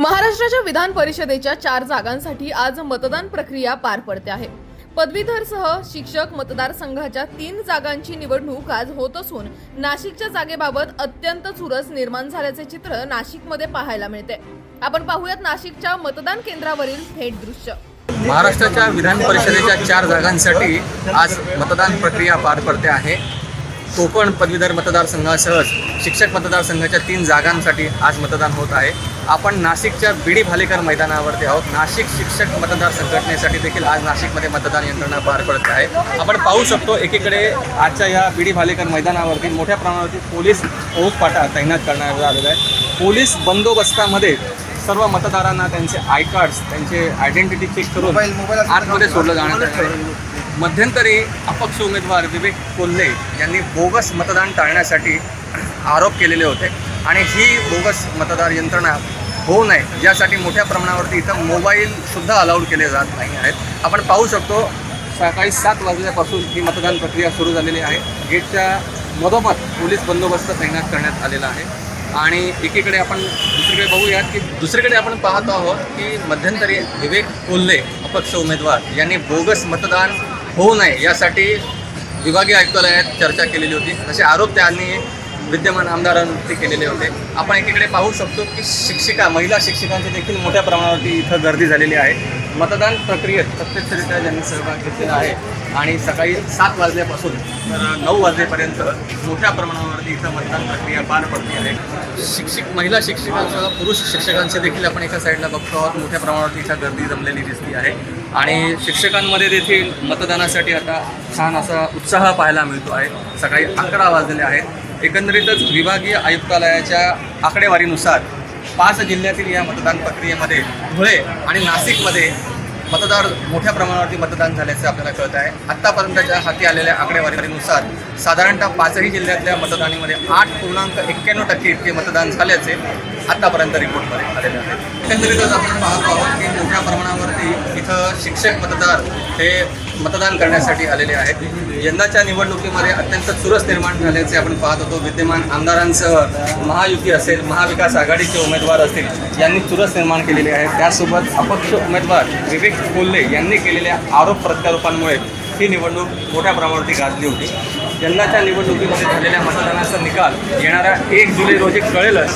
महाराष्ट्राच्या विधान परिषदेच्या चार जागांसाठी आज मतदान प्रक्रिया पार पडते आहे. पदवीधरसह शिक्षक मतदारसंघाच्या तीन जागांची निवडणूक आज होत असून नाशिकच्या जागेबाबत अत्यंत चुरस निर्माण झाल्याचे चित्र नाशिकमध्ये पाहायला मिळते. आपण पाहूयात नाशिकच्या मतदान केंद्रावरील थेट दृश्य. महाराष्ट्राच्या विधान परिषदेच्या चार जागांसाठी आज मतदान प्रक्रिया पार पडते आहे. कोकण पदवीधर मतदारसंघासह शिक्षक मतदारसंघाच्या तीन जागांसाठी आज मतदान होत आहे. आपण नाशिकच्या बीडी भालेकर मैदानावरती आहोत. नाशिक शिक्षक मतदार संघटनेसाठी देखील आज नाशिकमध्ये मतदान यंत्रणा पार पडत आहे. आपण पाहू शकतो एकीकडे आजच्या या बीडी भालेकर मैदानावरती मोठ्या प्रमाणावरती पोलीस ओघपाटा तैनात करण्यात आलेला आहे. पोलीस बंदोबस्तामध्ये सर्व मतदारांना त्यांचे आय कार्ड्स त्यांचे आयडेंटिटी चेक करून आतमध्ये सोडलं आलं आहे. मध्यंतरी अपक्ष उमेदवार विवेक कोल्हे यांनी बोगस मतदान टाळण्यासाठी आरोप केलेले होते. आणि ही बोगस मतदार यंत्रणा होऊ नये यासाठी मोठ्या प्रमाणावरती इथं मोबाईलसुद्धा अलाउड केले जात नाही आहेत. आपण पाहू शकतो सकाळी सात वाजल्यापासून ही मतदान प्रक्रिया सुरू झालेली आहे. गेटच्या मधोमध पोलीस बंदोबस्त तैनात करण्यात आलेला आहे. आणि एकीकडे आपण दुसरीकडे बघूयात की दुसरीकडे आपण पाहतो आहोत की मध्यंतरी विवेक कोल्हे अपक्ष उमेदवार यांनी बोगस मतदान होऊ नये यासाठी विभागीय आयुक्तालयात चर्चा केलेली होती. असे आरोप त्यांनी विद्यमान आमदारांवरती केलेले होते. आपण एकीकडे पाहू शकतो की शिक्षिका महिला शिक्षकांची देखील मोठ्या प्रमाणावरती इथं गर्दी झालेली आहे. मतदान प्रक्रियेत प्रत्यक्षरित्या ज्यांनी सहभाग घेतलेला आहे आणि सकाळी सात वाजल्यापासून तर नऊ वाजेपर्यंत मोठ्या प्रमाणावरती इथं मतदान प्रक्रिया पार पडली आहे. शिक्षक महिला शिक्षकांसह पुरुष शिक्षकांचे देखील आपण एका साईडला बघतो आहोत. मोठ्या प्रमाणावरती इथं गर्दी जमलेली दिसती आहे. आणि शिक्षकांमध्ये देखील मतदानासाठी आता छान असा उत्साह पाहायला मिळतो आहे. सकाळी अकरा वाजलेले आहेत. एकंदरीतच विभागीय आयुक्तालयाच्या आकडेवारीनुसार पाच जिल्ह्यातील या मतदान प्रक्रियेमध्ये धुळे आणि नाशिकमध्ये मतदार मोठ्या प्रमाणावरती मतदान झाल्याचे आपल्याला कळत आहे. आत्तापर्यंतच्या हाती आलेल्या आकडेवारीनुसार साधारणतः पाचही जिल्ह्यातल्या मतदानीमध्ये आठ पूर्णांक एक्क्याण्णव टक्के इतके मतदान झाल्याचे आत्तापर्यंत रिपोर्टमध्ये आलेले आहे. एकंदरीतच आपण पाहतो आहोत की मोठ्या प्रमाणावरती इथं शिक्षक मतदार हे मतदान करण्यासाठी आलेले आहेत. यंदाच्या निवडणुकीमध्ये अत्यंत चुरस निर्माण झाल्याचे आपण पाहत होतो. विद्यमान आमदारांसह महायुती असेल महाविकास आघाडीचे उमेदवार असतील यांनी चुरस निर्माण केलेली आहे त्यासोबत अपक्ष उमेदवार विवेक कोल्हे यांनी केलेल्या आरोप प्रत्यारोपांमुळे ही निवडणूक मोठ्या प्रमाणावरती गाजली होती. यंदाच्या निवडणुकीमध्ये झालेल्या मतदानाचा निकाल येणाऱ्या एक जुलै रोजी कळेलच.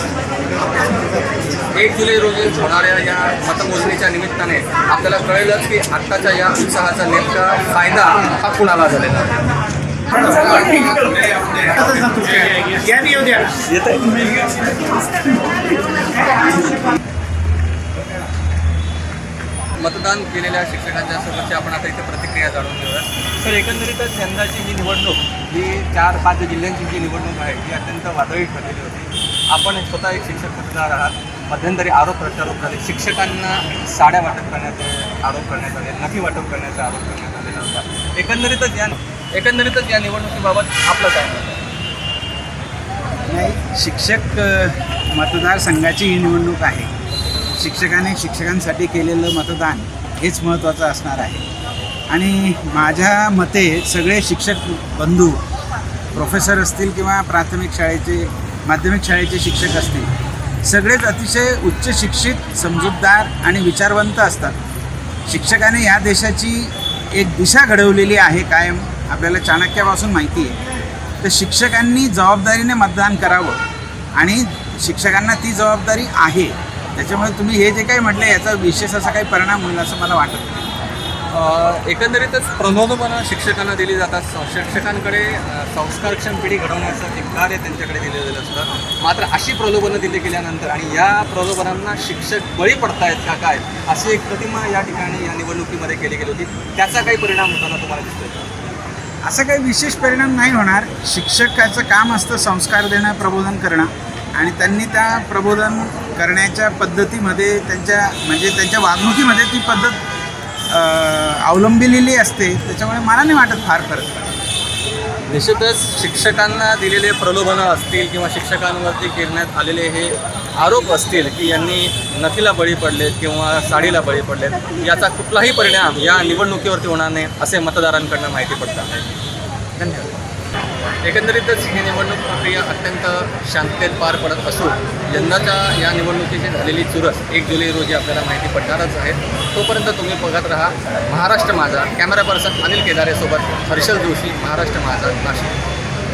एक जुलै रोजी होणाऱ्या या मतमोजणीच्या निमित्ताने. आपल्याला कळेलच की आत्ताच्या या उत्साहाचा नेमका फायदा हा कुणाला झालेला आहे? मतदान केलेल्या शिक्षकांच्या सोबतची आपण आता इथे प्रतिक्रिया जाणून घेऊया तर एकंदरीतच यंदाची ही निवडणूक ही चार पाच जिल्ह्यांची जी निवडणूक आहे ही अत्यंत वादळी ठरलेली होती. आपण स्वतः एक शिक्षक असणार आहात. मध्यंतरी आरोप प्रत्यारोप झाले. शिक्षकांना साड्या वाटप करण्याचे आरोप करण्यात आले नखी वाटप करण्याचा आरोप करण्यात आलेला होता एकंदरीतच या एकंदरीतच या निवडणुकीबाबत आपलं काय नाही शिक्षक मतदारसंघाची ही निवडणूक आहे. शिक्षकाने शिक्षकांसाठी केलेलं मतदान हेच महत्त्वाचं असणार आहे. आणि माझ्या मते सगळे शिक्षक बंधू प्रोफेसर असतील किंवा प्राथमिक शाळेचे माध्यमिक शाळेचे शिक्षक असतील. सगळेच अतिशय उच्च शिक्षित समजूतदार आणि विचारवंत असतात. शिक्षकाने या देशाची एक दिशा घडवलेली आहे कायम आपल्याला चाणक्यापासून माहिती आहे. तर शिक्षकांनी जबाबदारीने मतदान करावं आणि शिक्षकांना ती जबाबदारी आहे. त्याच्यामुळे तुम्ही हे जे काही म्हटलं याचा विशेष असा काही परिणाम होईल असं मला वाटत. नाही एकंदरीतच प्रबोधनं शिक्षकांना दिली जातात. स- शिक्षकांकडे संस्कारक्षम पिढी घडवण्याचं एक कार्य त्यांच्याकडे दिलेलं असतं. मात्र अशी प्रलोभनं दिली गेल्यानंतर आणि या प्रलोभनांना शिक्षक बळी पडतायत का काय अशी एक प्रतिमा या ठिकाणी या निवडणुकीमध्ये केली गेली होती. त्याचा काही परिणाम होताना तुम्हाला दिसतोय असा काही विशेष परिणाम नाही होणार. शिक्षकाचं काम असतं संस्कार देणं प्रबोधन करणं. आणि त्यांनी त्या प्रबोधन करण्याच्या पद्धतीमध्ये त्यांच्या म्हणजे त्यांच्या वागणुकीमध्ये ती पद्धत अवलंबिलेली असते त्याच्यामुळे मला नाही वाटत फार फरक. निश्चितच शिक्षकांना दिलेले प्रलोभनं असतील किंवा शिक्षकांवरती करण्यात आलेले हे आरोप असतील की यांनी नथीला बळी पडलेत किंवा साडीला बळी पडलेत याचा कुठलाही परिणाम या निवडणुकीवरती होणार नाही असे मतदारांकडनं माहिती पडतं. धन्यवाद. एकंदरीतच ही निवडणूक प्रक्रिया अत्यंत शांततेत पार पडत असून यंदाच्या या निवडणुकीची झालेली चुरस एक जुलै रोजी आपल्याला माहिती पडणारच आहे. तोपर्यंत तुम्ही बघत राहा महाराष्ट्र माझा. कॅमेरा पर्सन अनिल केदारेसोबत हर्षल जोशी महाराष्ट्र माझा नाशिक.